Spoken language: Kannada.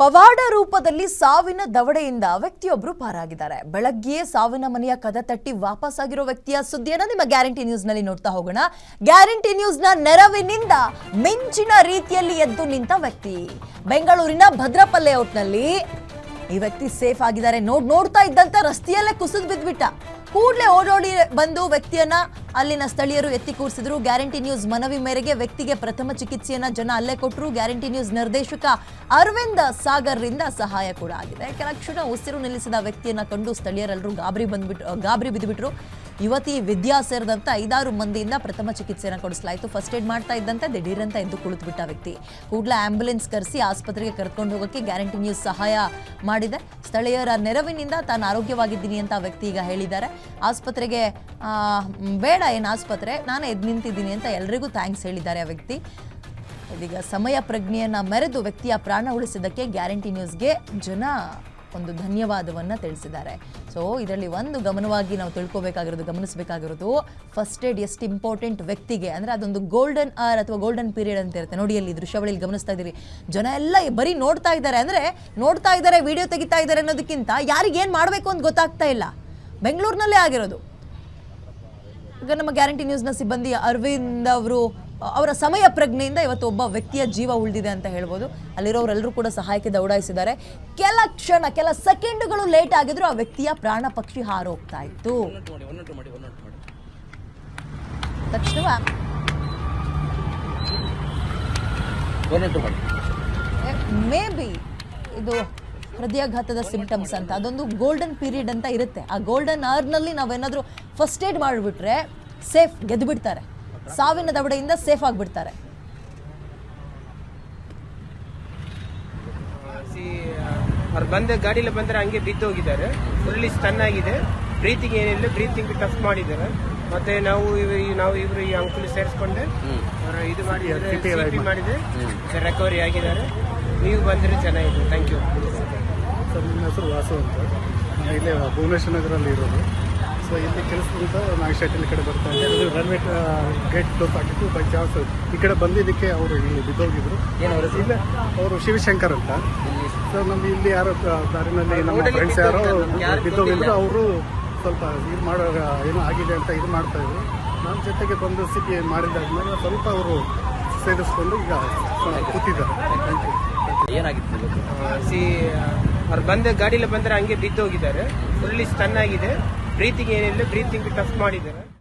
ಪವಾಡ ರೂಪದಲ್ಲಿ ಸಾವಿನ ದವಡೆಯಿಂದ ವ್ಯಕ್ತಿಯೊಬ್ಬರು ಪಾರಾಗಿದ್ದಾರೆ. ಬೆಳಗ್ಗೆಯೇ ಸಾವಿನ ಮನೆಯ ಕದ ತಟ್ಟಿ ವಾಪಸ್ ಆಗಿರೋ ವ್ಯಕ್ತಿಯ ಸುದ್ದಿಯನ್ನ ನಿಮ್ಮ ಗ್ಯಾರಂಟಿ ನ್ಯೂಸ್ನಲ್ಲಿ ನೋಡ್ತಾ ಹೋಗೋಣ. ಗ್ಯಾರಂಟಿ ನ್ಯೂಸ್ನ ನೆರವಿನಿಂದ ಮಿಂಚಿನ ರೀತಿಯಲ್ಲಿ ಎದ್ದು ನಿಂತ ವ್ಯಕ್ತಿ. ಬೆಂಗಳೂರಿನ ಭದ್ರಪಲ್ಲೆ ಔಟ್ನಲ್ಲಿ ಈ ವ್ಯಕ್ತಿ ಸೇಫ್ ಆಗಿದ್ದಾರೆ. ನೋಡ್ ನೋಡ್ತಾ ಇದ್ದಂತ ರಸ್ತೆಯಲ್ಲೇ ಕುಸಿದು ಬಿದ್ಬಿಟ್ಟ ಕೂಡಲೇ ಓಡೋಡಿ ಬಂದು ವ್ಯಕ್ತಿಯನ್ನ ಅಲ್ಲಿನ ಸ್ಥಳೀಯರು ಎತ್ತಿ ಕೂರಿಸಿದ್ರು. ಗ್ಯಾರಂಟಿ ನ್ಯೂಸ್ ಮನವಿ ಮೇರೆಗೆ ವ್ಯಕ್ತಿಗೆ ಪ್ರಥಮ ಚಿಕಿತ್ಸೆಯನ್ನ ಜನ ಅಲ್ಲೇ ಕೊಟ್ಟರು ಗ್ಯಾರಂಟಿ ನ್ಯೂಸ್ ನಿರ್ದೇಶಕ ಅರವಿಂದ ಸಾಗರ್ ರಿಂದ ಸಹಾಯ ಕೂಡ ಆಗಿದೆ. ಕೆಲ ಕ್ಷಣ ಉಸಿರು ನಿಲ್ಲಿಸಿದ ವ್ಯಕ್ತಿಯನ್ನ ಕಂಡು ಸ್ಥಳೀಯರೆಲ್ಲರೂ ಗಾಬರಿ ಬಂದ್ಬಿಟ್ಟು ಗಾಬರಿ ಬಿದ್ದುಬಿಟ್ರು ಯುವತಿ ವಿದ್ಯಾ ಸೇರಿದಂತೆ ಐದಾರು ಮಂದಿಯಿಂದ ಪ್ರಥಮ ಚಿಕಿತ್ಸೆಯನ್ನು ಕೊಡಿಸಲಾಯಿತು. ಫಸ್ಟ್ ಏಡ್ ಮಾಡ್ತಾ ಇದ್ದಂತೆ ದಿಢೀರಂತ ಎದ್ದು ಕುಳಿತುಬಿಟ್ಟ ವ್ಯಕ್ತಿ. ಕೂಡಲೇ ಆಂಬ್ಯುಲೆನ್ಸ್ ಕರೆಸಿ ಆಸ್ಪತ್ರೆಗೆ ಕರೆದುಕೊಂಡು ಹೋಗೋಕ್ಕೆ ಗ್ಯಾರಂಟಿ ನ್ಯೂಸ್ ಸಹಾಯ ಮಾಡಿದೆ. ಸ್ಥಳೀಯರ ನೆರವಿನಿಂದ ತಾನು ಆರೋಗ್ಯವಾಗಿದ್ದೀನಿ ಅಂತ ವ್ಯಕ್ತಿ ಈಗ ಹೇಳಿದ್ದಾರೆ. ಆಸ್ಪತ್ರೆಗೆ ಬೇಡ, ಏನು ಆಸ್ಪತ್ರೆ? ನಾನು ಎದ್ದು ನಿಂತಿದ್ದೀನಿ ಅಂತ ಎಲ್ರಿಗೂ ಥ್ಯಾಂಕ್ಸ್ ಹೇಳಿದ್ದಾರೆ ಆ ವ್ಯಕ್ತಿ. ಇದೀಗ ಸಮಯ ಪ್ರಜ್ಞೆಯನ್ನು ಮೆರೆದು ವ್ಯಕ್ತಿಯ ಪ್ರಾಣ ಉಳಿಸಿದ್ದಕ್ಕೆ ಗ್ಯಾರಂಟಿ ನ್ಯೂಸ್ಗೆ ಜನ ಒಂದು ಧನ್ಯವಾದವನ್ನು ತಿಳಿಸಿದ್ದಾರೆ. ಸೊ ಇದರಲ್ಲಿ ಒಂದು ಗಮನವಾಗಿ ನಾವು ತಿಳ್ಕೊಬೇಕಾಗಿರೋದು, ಗಮನಿಸಬೇಕಾಗಿರೋದು ಫಸ್ಟ್ ಏಡ್ ಎಷ್ಟು ಇಂಪಾರ್ಟೆಂಟ್ ವ್ಯಕ್ತಿಗೆ, ಅಂದರೆ ಅದೊಂದು ಗೋಲ್ಡನ್ ಆರ್ ಅಥವಾ ಗೋಲ್ಡನ್ ಪೀರಿಯಡ್ ಅಂತ ಇರುತ್ತೆ. ನೋಡಿ, ಅಲ್ಲಿ ದೃಶ್ಯಾವಳಿಯಲ್ಲಿ ಗಮನಿಸ್ತಾ ಇದ್ದೀರಿ. ಜನ ಎಲ್ಲ ಬರೀ ನೋಡ್ತಾ ಇದ್ದಾರೆ ಅಂದರೆ ನೋಡ್ತಾ ಇದ್ದಾರೆ ವಿಡಿಯೋ ತೆಗಿತಾ ಇದ್ದಾರೆ ಅನ್ನೋದಕ್ಕಿಂತ ಯಾರಿಗೆ ಏನು ಮಾಡಬೇಕು ಅಂತ ಗೊತ್ತಾಗ್ತಾ ಇಲ್ಲ. ಬೆಂಗಳೂರಿನಲ್ಲೇ ಆಗಿರೋದು. ಈಗ ನಮ್ಮ ಗ್ಯಾರಂಟಿ ನ್ಯೂಸ್ನ ಸಿಬ್ಬಂದಿ ಅರವಿಂದ್ ಅವರು ಅವರ ಸಮಯ ಪ್ರಜ್ಞೆಯಿಂದ ಇವತ್ತು ಒಬ್ಬ ವ್ಯಕ್ತಿಯ ಜೀವ ಉಳಿದಿದೆ ಅಂತ ಹೇಳ್ಬೋದು. ಅಲ್ಲಿರೋರೆಲ್ಲರೂ ಕೂಡ ಸಹಾಯಕ್ಕೆ ದೌಡಾಯಿಸಿದ್ದಾರೆ. ಕೆಲ ಕ್ಷಣ, ಕೆಲ ಸೆಕೆಂಡುಗಳು ಲೇಟ್ ಆಗಿದ್ರು ಆ ವ್ಯಕ್ತಿಯ ಪ್ರಾಣ ಪಕ್ಷಿ ಹಾರೋಗ್ತಾ ಇತ್ತು. ತಕ್ಷಣ ಮೇ ಬಿ ಇದು ಹೃದಯಾಘಾತದ ಸಿಂಪ್ಟಮ್ಸ್ ಅಂತ. ಅದೊಂದು ಗೋಲ್ಡನ್ ಪೀರಿಯಡ್ ಅಂತ ಇರುತ್ತೆ. ಆ ಗೋಲ್ಡನ್ ಅವರ್ನಲ್ಲಿ ನಾವೇನಾದರೂ ಫಸ್ಟ್ ಏಡ್ ಮಾಡಿಬಿಟ್ರೆ ಸೇಫ್ ಗೆದ್ದುಬಿಡ್ತಾರೆ ಸಾವಿನ ದವಡೆಯಿಂದ ಸೇಫ್ ಆಗಿಬಿಡ್ತಾರೆ. ಅವ್ರು ಬಂದ ಗಾಡಿಲಿ ಬಂದ್ರೆ ಹಂಗೆ ಬಿದ್ದು ಹೋಗಿದ್ದಾರೆ. ಫುಲ್ಲಿ ಸ್ಟನ್ ಆಗಿದೆ. ಬ್ರೀತಿಂಗ್ ಏನಿಲ್ಲ ಬ್ರೀತಿಂಗ್ ಟಫ್ ಮಾಡಿದ್ದಾರೆ. ಮತ್ತೆ ನಾವು ನಾವು ಇವರು ಈ ಅಂಕಲ್ ಸೇರಿಸ್ಕೊಂಡೆ ಅವ್ರ ಇದು ಮಾಡಿ ಮಾಡಿದೆ. ರೆಕವರಿ ಆಗಿದ್ದಾರೆ. ನೀವು ಬಂದ್ರೆ ಚೆನ್ನಾಗಿದೆ ಥ್ಯಾಂಕ್ ಯು ಸರ್ ನನ್ನ ಹೆಸರು ವಾಸು ಅಂತ. ನಾನು ಇಲ್ಲೇ ಭುವನೇಶ್ವರ ನಗರಲ್ಲಿ ಇರೋದು ಸೊ ಇಲ್ಲಿ ಕೆಲಸದಿಂದ ನಾನು ಶೆಟ್ಟಿಲ್ ಕಡೆ ಬರ್ತಾ ಇದ್ದೆ ಅದು ರನ್ವೇ ಗೇಟ್ ಕ್ಲೋಸ್ ಆಗಿತ್ತು ಬೈ ಚಾನ್ಸ್ ಈ ಕಡೆ ಬಂದಿದ್ದಕ್ಕೆ ಅವರು ಇಲ್ಲಿ ಬಿದ್ದೋಗಿದ್ರು. ಇಲ್ಲ ಅವರು ಶಿವಶಂಕರ್ ಅಂತ. ಸೊ ನಮ್ಮ ಇಲ್ಲಿ ಯಾರೋ ದಾರಿನಲ್ಲಿ ನಮ್ಮ ಫ್ರೆಂಡ್ಸ್ ಯಾರೋ ಬಿದ್ದೋಗಿದ್ರು. ಅವರು ಸ್ವಲ್ಪ ಇದು ಮಾಡೋ ಏನೋ ಆಗಿದೆ ಅಂತ ಇದು ಮಾಡ್ತಾ ಇದ್ರು. ನಮ್ಮ ಜೊತೆಗೆ ಬಂದು ಸಿಗಿ ಮಾಡಿದಾದ್ಮೇಲೆ ಸ್ವಲ್ಪ ಅವರು ಸೇರಿಸ್ಕೊಂಡು ಈಗ ಕೂತಿದ್ದಾರೆ. ಥ್ಯಾಂಕ್ ಯು ಏನಾಗಿತ್ತು ಸಿ ಅವ್ರು ಬಂದ ಗಾಡಿಲಿ ಬಂದರೆ ಹಂಗೆ ಬಿದ್ದೋಗಿದ್ದಾರೆ. ಫುಲ್ಲಿ ಸ್ಟನ್ ಆಗಿದೆ. ಬ್ರೀತಿಂಗ್ ಏನಿಲ್ಲ ಬ್ರೀತಿಂಗ್ ಟಫ್ ಮಾಡಿದ್ದಾರೆ.